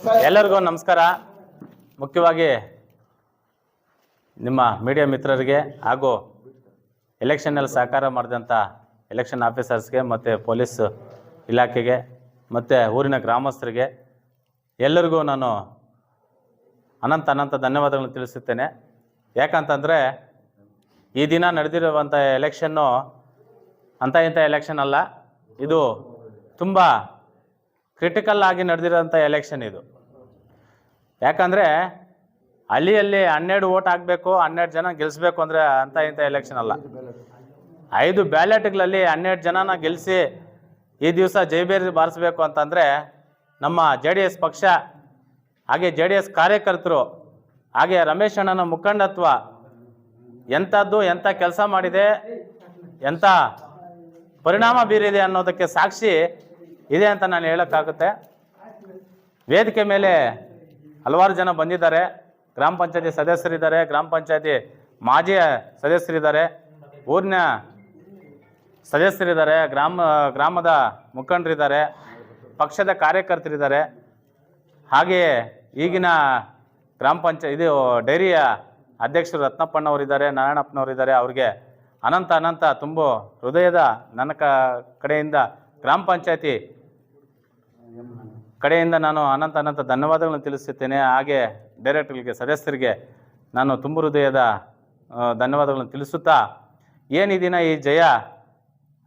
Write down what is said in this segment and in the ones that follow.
ಎಲ್ಲರಿಗೂ ನಮಸ್ಕಾರ. ಮುಖ್ಯವಾಗಿ ನಿಮ್ಮ ಮೀಡಿಯಾ ಮಿತ್ರರಿಗೆ ಹಾಗೂ ಎಲೆಕ್ಷನ್ನಲ್ಲಿ ಸಹಕಾರ ಮಾಡಿದಂಥ ಎಲೆಕ್ಷನ್ ಆಫೀಸರ್ಸ್ಗೆ ಮತ್ತು ಪೊಲೀಸ್ ಇಲಾಖೆಗೆ ಮತ್ತು ಊರಿನ ಗ್ರಾಮಸ್ಥರಿಗೆ ಎಲ್ಲರಿಗೂ ನಾನು ಅನಂತ ಅನಂತ ಧನ್ಯವಾದಗಳನ್ನು ತಿಳಿಸುತ್ತೇನೆ. ಯಾಕಂತಂದರೆ ಈ ದಿನ ನಡೆದಿರುವಂಥ ಎಲೆಕ್ಷನ್ನು ಅಂಥ ಇಂಥ ಎಲೆಕ್ಷನ್ ಅಲ್ಲ, ಇದು ತುಂಬ ಕ್ರಿಟಿಕಲ್ ಆಗಿ ನಡೆದಿರೋಂಥ ಎಲೆಕ್ಷನ್ ಇದು. ಯಾಕಂದರೆ ಅಲ್ಲಿ ಹನ್ನೆರಡು ಓಟ್ ಹಾಕಬೇಕು ಹನ್ನೆರಡು ಜನ ಗೆಲ್ಲಿಸ್ಬೇಕು ಅಂದರೆ ಅಂಥ ಇಂಥ ಎಲೆಕ್ಷನ್ ಅಲ್ಲ. ಐದು ಬ್ಯಾಲೆಟ್ಗಳಲ್ಲಿ ಹನ್ನೆರಡು ಜನನ ಗೆಲ್ಲಿಸಿ ಈ ದಿವಸ ಜೈಬೇರಿ ಬಾರಿಸ್ಬೇಕು ಅಂತಂದರೆ ನಮ್ಮ ಜೆ ಡಿ ಎಸ್ ಪಕ್ಷ, ಹಾಗೆ ಜೆ ಡಿ ಎಸ್ ಕಾರ್ಯಕರ್ತರು, ಹಾಗೆ ರಮೇಶ್ ಅಣ್ಣನ ಮುಖಂಡತ್ವ ಎಂಥದ್ದು, ಎಂಥ ಕೆಲಸ ಮಾಡಿದೆ, ಎಂಥ ಪರಿಣಾಮ ಬೀರಿದೆ ಅನ್ನೋದಕ್ಕೆ ಸಾಕ್ಷಿ ಇದೆ ಅಂತ ನಾನು ಹೇಳೋಕ್ಕಾಗುತ್ತೆ. ವೇದಿಕೆ ಮೇಲೆ ಹಲವಾರು ಜನ ಬಂದಿದ್ದಾರೆ. ಗ್ರಾಮ ಪಂಚಾಯತಿ ಸದಸ್ಯರಿದ್ದಾರೆ. ಗ್ರಾಮ ಪಂಚಾಯತಿ ಮಾಜಿ ಸದಸ್ಯರಿದ್ದಾರೆ. ಊರಿನ ಸದಸ್ಯರಿದ್ದಾರೆ. ಗ್ರಾಮ, ಗ್ರಾಮದ ಮುಖಂಡರಿದ್ದಾರೆ. ಪಕ್ಷದ ಕಾರ್ಯಕರ್ತರಿದ್ದಾರೆ. ಹಾಗೆಯೇ ಈಗಿನ ಗ್ರಾಮ ಪಂಚಾಯತ್ ಇದು ಡೈರಿಯ ಅಧ್ಯಕ್ಷರು ರತ್ನಪ್ಪಣ್ಣವರಿದ್ದಾರೆ ನಾರಾಯಣಪ್ಪನವರಿದ್ದಾರೆ. ಅವ್ರಿಗೆ ಅನಂತ ಅನಂತ ತುಂಬು ಹೃದಯದ ನನ್ನ ಕಡೆಯಿಂದ ಗ್ರಾಮ ಪಂಚಾಯತಿ ಕಡೆಯಿಂದ ನಾನು ಅನಂತ ಅನಂತ ಧನ್ಯವಾದಗಳನ್ನು ತಿಳಿಸುತ್ತೇನೆ. ಹಾಗೆ ಡೈರೆಕ್ಟರ್ಗಳಿಗೆ, ಸದಸ್ಯರಿಗೆ ನಾನು ತುಂಬ ಹೃದಯದ ಧನ್ಯವಾದಗಳನ್ನು ತಿಳಿಸುತ್ತಾ, ಏನು ಈ ಜಯ?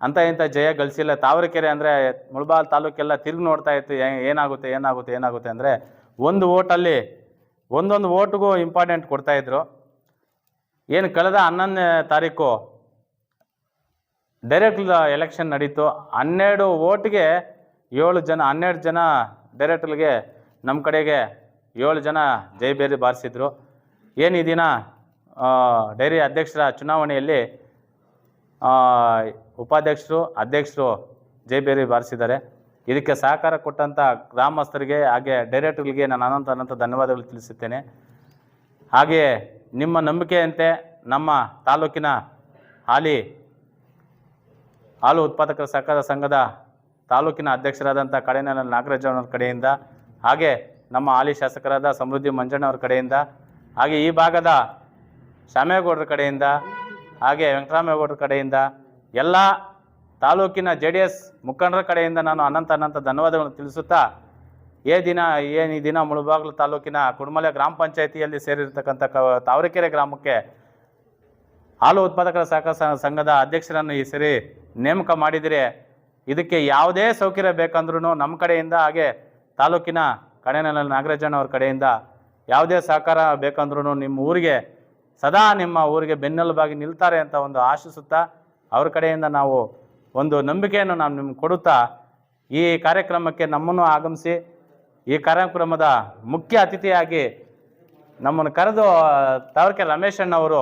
ಅಂತ ಇಂಥ ಜಯ ಗಳಿಸಿಲ್ಲ. ತಾವರೆಕೆರೆ ಅಂದರೆ ಮುಳಬಾಲ್ ತಾಲೂಕೆಲ್ಲ ತಿರುಗಿ ನೋಡ್ತಾ ಇತ್ತು. ಏನಾಗುತ್ತೆ ಏನಾಗುತ್ತೆ ಏನಾಗುತ್ತೆ ಅಂದರೆ ಒಂದು ಓಟಲ್ಲಿ, ಒಂದೊಂದು ಓಟ್ಗೂ ಇಂಪಾರ್ಟೆಂಟ್ ಕೊಡ್ತಾಯಿದ್ರು ಏನು ಕಳೆದ ಹನ್ನೊಂದನೇ ತಾರೀಕು ಡೈರೆಕ್ಟ್ ಎಲೆಕ್ಷನ್ ನಡೀತು. ಹನ್ನೆರಡು ಓಟ್ಗೆ ಏಳು ಜನ, ಹನ್ನೆರಡು ಜನ ಡೈರೆಕ್ಟರ್ಗೆ ನಮ್ಮ ಕಡೆಗೆ ಏಳು ಜನ ಜೈಬೇರಿ ಬಾರಿಸಿದ್ರು. ಏನು ಈ ಡೈರಿ ಅಧ್ಯಕ್ಷರ ಚುನಾವಣೆಯಲ್ಲಿ ಉಪಾಧ್ಯಕ್ಷರು, ಅಧ್ಯಕ್ಷರು ಜೈಬೇರಿ ಬಾರಿಸಿದ್ದಾರೆ. ಇದಕ್ಕೆ ಸಹಕಾರ ಕೊಟ್ಟಂಥ ಗ್ರಾಮಸ್ಥರಿಗೆ ಹಾಗೆ ಡೈರೆಕ್ಟರ್ಗಳಿಗೆ ನಾನು ಅನಂತ ಅನಂತ ಧನ್ಯವಾದಗಳು ತಿಳಿಸುತ್ತೇನೆ. ಹಾಗೆಯೇ ನಿಮ್ಮ ನಂಬಿಕೆಯಂತೆ ನಮ್ಮ ತಾಲೂಕಿನ ಹಾಲಿ ಹಾಲು ಉತ್ಪಾದಕರ ಸಹಕಾರ ಸಂಘದ ತಾಲೂಕಿನ ಅಧ್ಯಕ್ಷರಾದಂಥ ಕಡೆನ ನಾಗರಾಜ್ ಅವರ ಕಡೆಯಿಂದ, ಹಾಗೆ ನಮ್ಮ ಹಾಲಿ ಶಾಸಕರಾದ ಸಮೃದ್ಧಿ ಮಂಜಣ್ಣವ್ರ ಕಡೆಯಿಂದ, ಹಾಗೆ ಈ ಭಾಗದ ಶ್ಯಾಮೇಗೌಡರ ಕಡೆಯಿಂದ, ಹಾಗೆ ವೆಂಕಟರಾಮೇಗೌಡರ ಕಡೆಯಿಂದ, ಎಲ್ಲ ತಾಲೂಕಿನ ಜೆ ಡಿ ಎಸ್ ಮುಖಂಡರ ಕಡೆಯಿಂದ ನಾನು ಅನಂತ ಅನಂತ ಧನ್ಯವಾದಗಳನ್ನು ತಿಳಿಸುತ್ತಾ ಏ ದಿನ ಏನು ಈ ದಿನ ಮುಳುಬಾಗ್ಲು ತಾಲೂಕಿನ ಕುಡುಮಲೆ ಗ್ರಾಮ ಪಂಚಾಯಿತಿಯಲ್ಲಿ ಸೇರಿರ್ತಕ್ಕಂಥ ಕ, ತಾವರೆಕೆರೆ ಗ್ರಾಮಕ್ಕೆ ಹಾಲು ಉತ್ಪಾದಕರ ಸಹಕಾರ ಸಂಘದ ಅಧ್ಯಕ್ಷರನ್ನು ಈ ಸರಿ ನೇಮಕ ಮಾಡಿದರೆ ಇದಕ್ಕೆ ಯಾವುದೇ ಸೌಕರ್ಯ ಬೇಕಂದ್ರೂ ನಮ್ಮ ಕಡೆಯಿಂದ ಹಾಗೆ ತಾಲೂಕಿನ ಕಣೇನಲ್ಲ ನಾಗರಾಜಣ್ಣ ಅವ್ರ ಕಡೆಯಿಂದ ಯಾವುದೇ ಸಹಕಾರ ಬೇಕಂದ್ರೂ ನಿಮ್ಮ ಊರಿಗೆ, ಸದಾ ನಿಮ್ಮ ಊರಿಗೆ ಬೆನ್ನೆಲುಬಾಗಿ ನಿಲ್ತಾರೆ ಅಂತ ಒಂದು ಆಶಿಸುತ್ತಾ ಅವ್ರ ಕಡೆಯಿಂದ ನಾವು ಒಂದು ನಂಬಿಕೆಯನ್ನು ನಾನು ನಿಮ್ಗೆ ಕೊಡುತ್ತಾ ಈ ಕಾರ್ಯಕ್ರಮಕ್ಕೆ ನಮ್ಮನ್ನು ಆಗಮಿಸಿ, ಈ ಕಾರ್ಯಕ್ರಮದ ಮುಖ್ಯ ಅತಿಥಿಯಾಗಿ ನಮ್ಮನ್ನು ಕರೆದು ತಾವರ್ಕೆ ರಮೇಶಣ್ಣವರು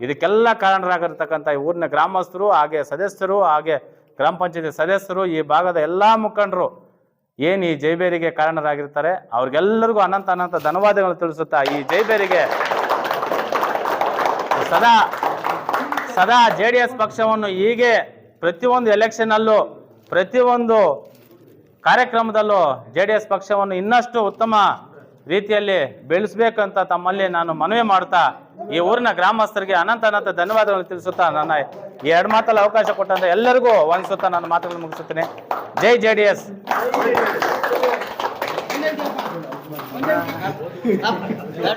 ಇದಕ್ಕೆಲ್ಲ ಕಾರಣರಾಗಿರ್ತಕ್ಕಂಥ ಈ ಊರಿನ ಗ್ರಾಮಸ್ಥರು ಹಾಗೆ ಸದಸ್ಯರು ಹಾಗೆ ಗ್ರಾಮ ಪಂಚಾಯತಿ ಸದಸ್ಯರು ಈ ಭಾಗದ ಎಲ್ಲ ಮುಖಂಡರು ಏನು ಈ ಜೈಬೇರಿಗೆ ಕಾರಣರಾಗಿರ್ತಾರೆ, ಅವ್ರಿಗೆಲ್ಲರಿಗೂ ಅನಂತ ಅನಂತ ಧನ್ಯವಾದಗಳು ತಿಳಿಸುತ್ತಾ ಈ ಜೈಬೇರಿಗೆ ಸದಾ ಸದಾ ಜೆ ಡಿ ಎಸ್ ಪಕ್ಷವನ್ನು ಹೀಗೆ ಪ್ರತಿಯೊಂದು ಎಲೆಕ್ಷನ್ನಲ್ಲೂ ಪ್ರತಿಯೊಂದು ಕಾರ್ಯಕ್ರಮದಲ್ಲೂ ಜೆ ಡಿ ಎಸ್ ಪಕ್ಷವನ್ನು ಇನ್ನಷ್ಟು ಉತ್ತಮ ರೀತಿಯಲ್ಲಿ ಬೆಳೆಸಬೇಕಂತ ತಮ್ಮಲ್ಲಿ ನಾನು ಮನವಿ ಮಾಡ್ತಾ ಈ ಊರಿನ ಗ್ರಾಮಸ್ಥರಿಗೆ ಅನಂತ ಅನಂತ ಧನ್ಯವಾದಗಳನ್ನು ತಿಳಿಸುತ್ತಾ ನನ್ನ ಎರಡು ಮಾತಲ್ಲಿ ಅವಕಾಶ ಕೊಟ್ಟಂತ ಎಲ್ಲರಿಗೂ ವಂದಿಸುತ್ತಾ ನನ್ನ ಮಾತುಗಳನ್ನು ಮುಗಿಸುತ್ತೇನೆ. ಜೈ ಜೆ ಡಿ ಎಸ್.